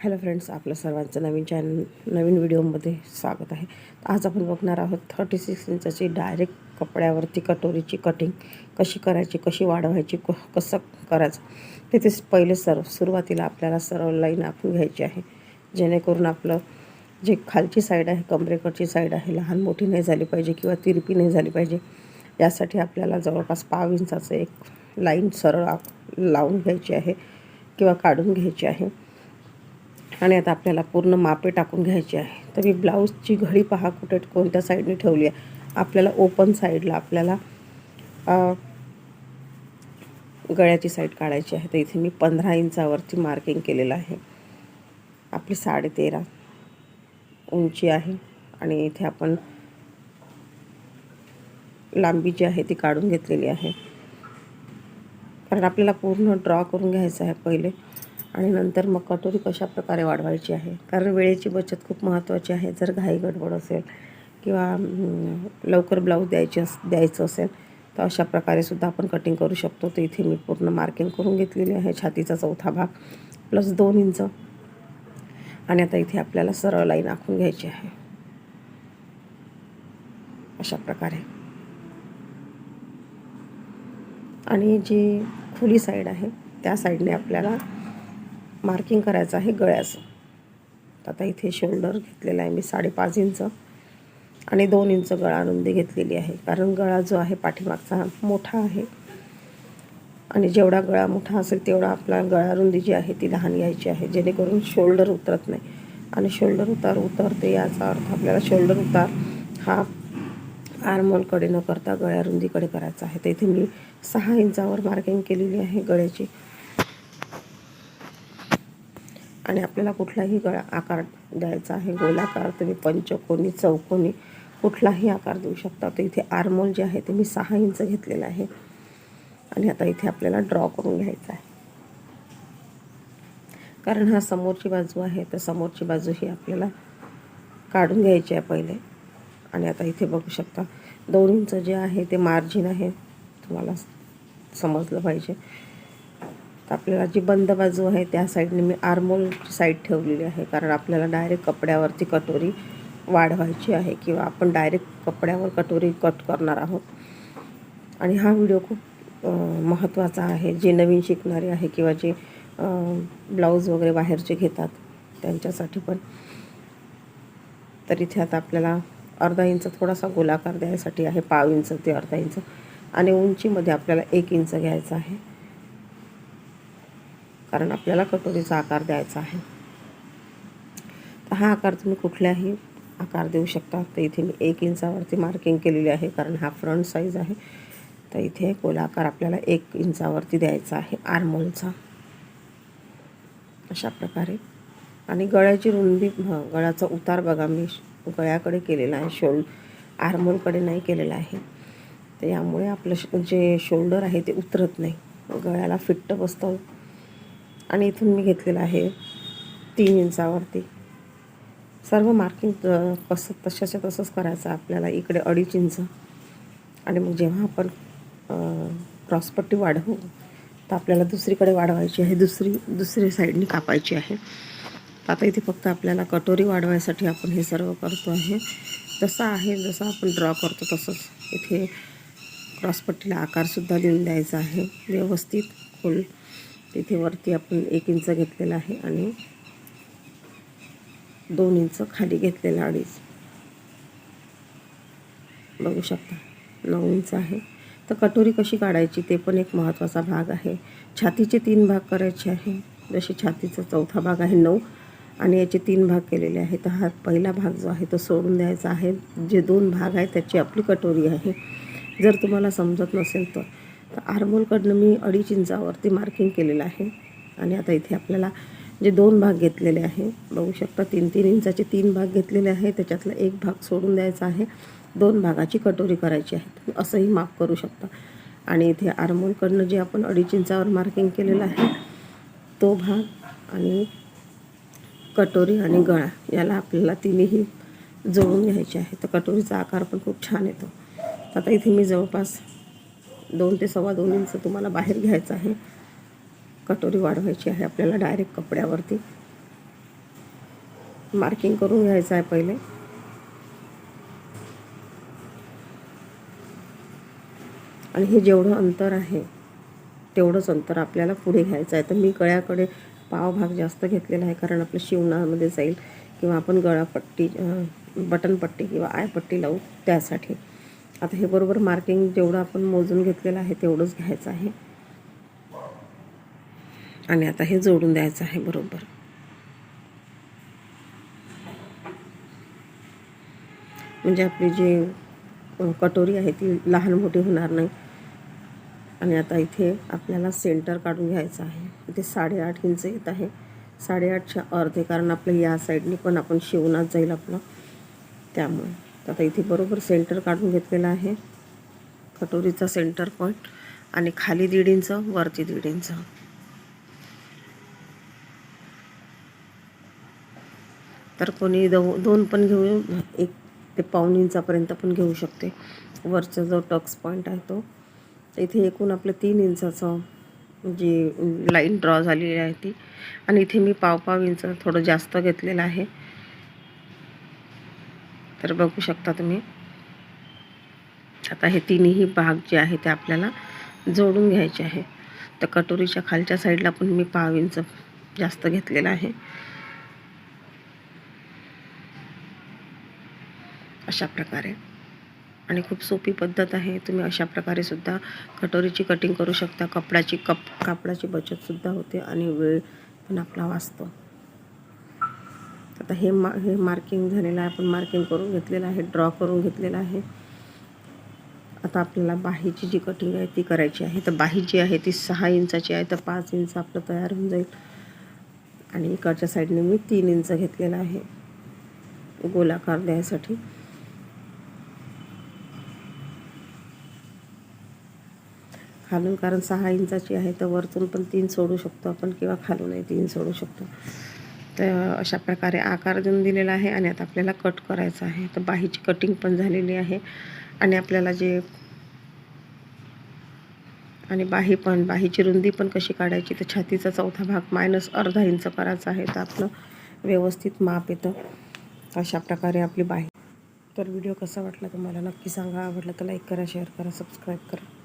Hello friends आपलं सर्वांचं नवीन channel नवीन व्हिडिओमध्ये स्वागत आहे. आज आपण बघणार आहोत थर्टी सिक्स इंचाची डायरेक्ट कपड्यावरती कटोरीची कटिंग कशी करायची कशी वाढवायची क कसं करायचं? तिथे पहिले सर्व सुरुवातीला आपल्याला सर्व लाईन आखून घ्यायची आहे. जेणेकरून आपलं जे खालची साईड आहे कमरेकडची साईड आहे लहान मोठी नाही झाली पाहिजे किंवा तिरपी नाही झाली पाहिजे यासाठी आपल्याला जवळपास पाव इंचाचं एक लाईन सरळ आख लावून घ्यायची आहे किंवा काढून घ्यायची आहे. आणि आता आपल्याला पूर्ण मापे टाकून घ्यायची आहे. तर मी ब्लाऊजची घडी पहा कुठे कोणत्या साईडने ठेवली आहे. आपल्याला ओपन साईडला आपल्याला गळ्याची साईड काढायची आहे. तर इथे मी पंधरा इंचावरती मार्किंग केलेलं आहे. आपली साडेतेरा उंची आहे. आणि इथे आपण लांबी जी आहे ती काढून घेतलेली आहे. कारण आपल्याला पूर्ण ड्रॉ करून घ्यायचं आहे पहिले. आणि नंतर मग कटोरी कशा प्रकारे वाढवायची आहे? कारण वेळेची बचत खूप महत्त्वाची आहे. जर घाई गडबड असेल किंवा लवकर ब्लाऊज द्यायची अस द्यायचं असेल तर अशा प्रकारे सुद्धा आपण कटिंग करू शकतो. तर इथे मी पूर्ण मार्किंग करून घेतलेली आहे. छातीचा चौथा भाग प्लस दोन इंच. आणि आता इथे आपल्याला सरळ लाईन आखून घ्यायची आहे. अशा प्रकारे. आणि जी खुली साईड आहे त्या साईडने आपल्याला मार्किंग करायचं आहे गळ्याचं. तर आता इथे शोल्डर घेतलेला आहे मी साडेपाच इंच आणि दोन इंच गळा रुंदी घेतलेली आहे. कारण गळा जो आहे पाठीमागचा मोठा आहे. आणि जेवढा गळा मोठा असेल तेवढा आपला गळा रुंदी जी आहे ती लहान घ्यायची आहे. जेणेकरून शोल्डर उतरत नाही. आणि शोल्डर उतार उतरते याचा अर्थ आपल्याला शोल्डर उतार हा आर्मोलकडे न करता गळ्या रुंदीकडे करायचा आहे. तर इथे मी सहा इंचावर मार्किंग केलेली आहे गळ्याची. आणि आपल्याला कुठलाही गळा आकार द्यायचा आहे गोलाकार तुम्ही पंचकोनी चौकोनी कुठलाही आकार देऊ शकता. तर इथे आरमोल जे आहे ते मी सहा इंच घेतलेलं आहे. आणि आता इथे आपल्याला ड्रॉ करून घ्यायचा आहे. कारण हा समोरची बाजू आहे तर समोरची बाजू ही आपल्याला काढून घ्यायची आहे पहिले. आणि आता इथे बघू शकता दोन इंच जे आहे ते मार्जिन आहे. तुम्हाला समजलं पाहिजे. तर आपल्याला जी बंद बाजू आहे त्या साईडने मी आर्मोल साईड ठेवलेली आहे. कारण आपल्याला डायरेक्ट कपड्यावरती कटोरी वाढवायची आहे किंवा आपण डायरेक्ट कपड्यावर कटोरी कट करणार आहोत. आणि हा व्हिडिओ खूप महत्त्वाचा आहे. जे नवीन शिकणारे आहे किंवा जे ब्लाऊज वगैरे बाहेरचे घेतात त्यांच्यासाठी पण. तर इथे आता आपल्याला अर्धा इंच थोडासा गोलाकार द्यायसाठी आहे. पाव इंच ते अर्धा इंच. आणि उंचीमध्ये आपल्याला एक इंच घ्यायचा आहे. कारण आपल्याला कटोरीचा आकार द्यायचा आहे. तर हा आकार तुम्ही कुठल्याही आकार देऊ शकता. तर इथे मी एक इंचावरती मार्किंग केलेली आहे कारण हा फ्रंट साईज आहे. तर इथे गोलाकार आपल्याला एक इंचावरती द्यायचा आहे आर्मोलचा अशा प्रकारे. आणि गळ्याची रुंदी गळ्याचा उतार बघा मी गळ्याकडे केलेला आहे. शोल्ड आर्मोलकडे नाही केलेला आहे. तर यामुळे आपलं श- जे शोल्डर आहे ते उतरत नाही. गळ्याला फिट्ट बसतं. आणि इथून मी घेतलेलं आहे तीन इंचावरती. सर्व मार्किंग कसं तशाच्या तसंच करायचं आपल्याला इकडे अडीच इंच. आणि मग जेव्हा आपण क्रॉसपट्टी वाढवू तर आपल्याला दुसरीकडे वाढवायची आहे. दुसरी दुसरी साईडनी कापायची आहे. आता इथे फक्त आपल्याला कटोरी वाढवायसाठी आपण हे सर्व करतो आहे. जसं आहे जसं आपण ड्रॉ करतो तसंच इथे क्रॉसपट्टीला आकारसुद्धा देऊन द्यायचा आहे. व्यवस्थित खोल तिथे वरती आपण एक इंच घेतलेला आहे आणि दोन इंच खाली घेतलेला अडीच. बघू शकता नऊ इंच आहे. तर कटोरी कशी काढायची ते पण एक महत्त्वाचा भाग आहे. छातीचे तीन भाग करायचे आहे. जसे छातीचा चौथा भाग आहे नऊ. आणि याचे तीन भाग केलेले आहे तर हा पहिला भाग जो आहे तो सोडून द्यायचा आहे. जे दोन भाग आहेत त्याची आपली कटोरी आहे. जर तुम्हाला समजत नसेल तर. तर आरमोलकडनं मी अडीच इंचावरती मार्किंग केलेलं आहे. आणि आता इथे आपल्याला जे दोन भाग घेतलेले आहे बघू शकता तीन तीन इंचाचे तीन भाग घेतलेले आहे. त्याच्यातला एक भाग सोडून द्यायचा आहे. दोन भागाची कटोरी करायची आहे. तुम्ही असंही माप करू शकता. आणि इथे आरमोलकडनं जे आपण अडीच इंचावर मार्किंग केलेलं आहे तो भाग आणि कटोरी आणि गळा याला आपल्याला तिन्ही जोडून घ्यायचे आहे. तर कटोरीचा आकार पण खूप छान येतो. आता इथे मी जवळपास दोन ते सव्वा दोन इंच तुम्हाला बाहेर घ्यायचं आहे. कटोरी वाढवायची आहे आपल्याला डायरेक्ट कपड्यावरती. मार्किंग करून घ्यायचं आहे पहिले. आणि हे जेवढं अंतर आहे तेवढंच अंतर आपल्याला पुढे घ्यायचं आहे. तर मी गळ्याकडे पाव भाग जास्त घेतलेला आहे कारण आपल्या शिवणामध्ये जाईल किंवा आपण गळापट्टी बटनपट्टी किंवा आयपट्टी लावू त्यासाठी. आता हे बरोबर मार्किंग जेवढं आपण मोजून घेतलेलं आहे तेवढंच घ्यायचं आहे. आणि आता हे जोडून द्यायचं आहे बरोबर. म्हणजे आपली जी कटोरी आहे ती लहान मोठी होणार नाही. आणि आता इथे आपल्याला सेंटर काढून घ्यायचं आहे. इथे साडेआठ इंच येत आहे. साडेआठच्या अर्धे कारण आपलं या साईडनी पण आपण शिवणात जाईल आपलं. त्यामुळे. तर आता इथे बरोबर सेंटर काढून घेतलेलं आहे. कटोरीचा सेंटर पॉईंट आणि खाली दीड इंच वरती दीड इंच तर कोणी दो दोन पण घेऊ एक ते पाऊण इंचापर्यंत पण घेऊ शकते. वरचा जो टक्स पॉईंट आहे तो. इथे एकूण आपलं तीन इंचाचं जी लाईन ड्रॉ झालेली आहे ती. आणि इथे मी पाव पाव इंच थोडं जास्त घेतलेलं आहे. तर बघू शकता तुम्ही. आता हे तिन्ही भाग जे आहे ते आपल्याला जोडून घ्यायचे आहे. तर कटोरीच्या खालच्या साईडला पण मी पाव इंच जास्त घेतलेलं आहे. अशा प्रकारे. आणि खूप सोपी पद्धत आहे. तुम्ही अशा प्रकारे सुद्धा कटोरीची कटिंग करू शकता. कपड्याची कप कापडाची बचतसुद्धा होते आणि वेळ पण आपला वाचतो. आता हे मा हे मार्किंग झालेलं आहे. आपण मार्किंग करून घेतलेलं आहे. ड्रॉ करून घेतलेलं आहे. आता आपल्याला बाहीची जी कटिंग आहे ती करायची आहे. तर बाही जी आहे ती सहा इंचाची आहे. तर पाच इंच आपलं तयार होऊन जाईल. आणि इकडच्या साईडने मी तीन इंच घेतलेलं आहे. गोलाकार द्यायसाठी. खालून कारण सहा इंचाची आहे तर वरतून पण तीन सोडू शकतो आपण किंवा खालूनही तीन सोडू शकतो. तर अशा प्रकारे आकार देऊन दिलेला आहे आणि आता आपल्याला कट करायचं आहे. तर बाहीची कटिंग पण झालेली आहे. आणि आपल्याला जे आणि बाही पण बाहीची रुंदी पण कशी काढायची तर छातीचा चौथा भाग मायनस अर्धा इंच करायचा आहे. तर आपलं व्यवस्थित माप येतं. अशा प्रकारे आपली बाही. तर व्हिडिओ कसा वाटला तुम्हाला नक्की सांगा. आवडला तर लाईक करा शेअर करा सबस्क्राईब करा.